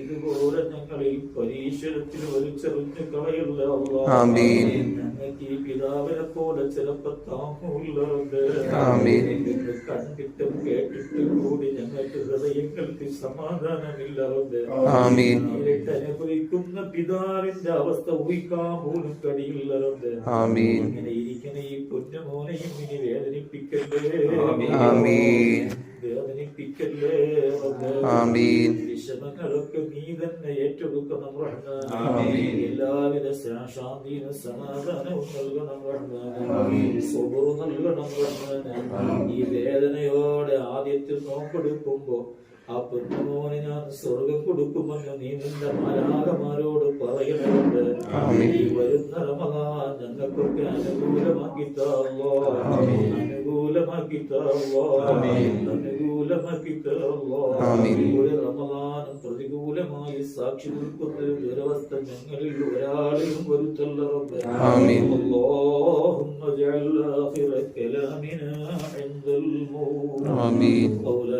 ഇതുപോലെ ഞങ്ങളെ ഈ പരീക്ഷണത്തിൽ വലിച്ചെറിഞ്ഞ് കളയല്ല. ഞങ്ങൾക്ക് ഈ പിതാവിനെ പോലെ ചിലപ്പോ താങ്ങൂല്ല കണ്ടിട്ടും കേട്ടിട്ടും കൂടി ഞങ്ങൾക്ക് ഹൃദയങ്ങൾക്ക് സമാധാനമില്ല. നേരിട്ട് അനുഭവിക്കുന്ന പിതാവിന്റെ അവസ്ഥ ഊഹിക്കാൻ പോലും കഴിയില്ല. ഇങ്ങനെ ഇരിക്കുന്ന ഈ പൊന്നുമോനെയും ഇനി വേദനിപ്പിക്കല്ലേ? വിഷമങ്ങളൊക്കെ നീ തന്നെ ഏറ്റെടുക്കണം. എല്ലാവിധ ശാന്തിയും സമാധാനവും നൽകണം റഹ്മാൻ. നൽകണം ഈ വേദനയോടെ ആദ്യത്തിൽ നോക്കെടുക്കുമ്പോ ആ പെണ്ണുമോനെ ഞാൻ സ്വർഗം കൊടുക്കുമെന്ന് നീ നിന്റെ മാലാകമാരോട് പറയുന്നുണ്ട്. ഈ വരുന്ന റമദാൻ ഞങ്ങൾക്കൊക്കെ അനുകൂലമാക്കി താവോ. അനുകൂലമാക്കി താവോ ആമീൻ. അനുകൂലമാക്കി താവോ ആമീൻ. ഒരു റമദാനും പ്രതികൂലമായി സാക്ഷി നിൽക്കുന്ന ഒരു ദുരവസ്ഥ ഞങ്ങളിൽ ഒരാളെയും വരുത്തല്ല റബ്ബേ. ആമീൻ. اللهم اجعل آخر كلامنا عند الموت آمين. قول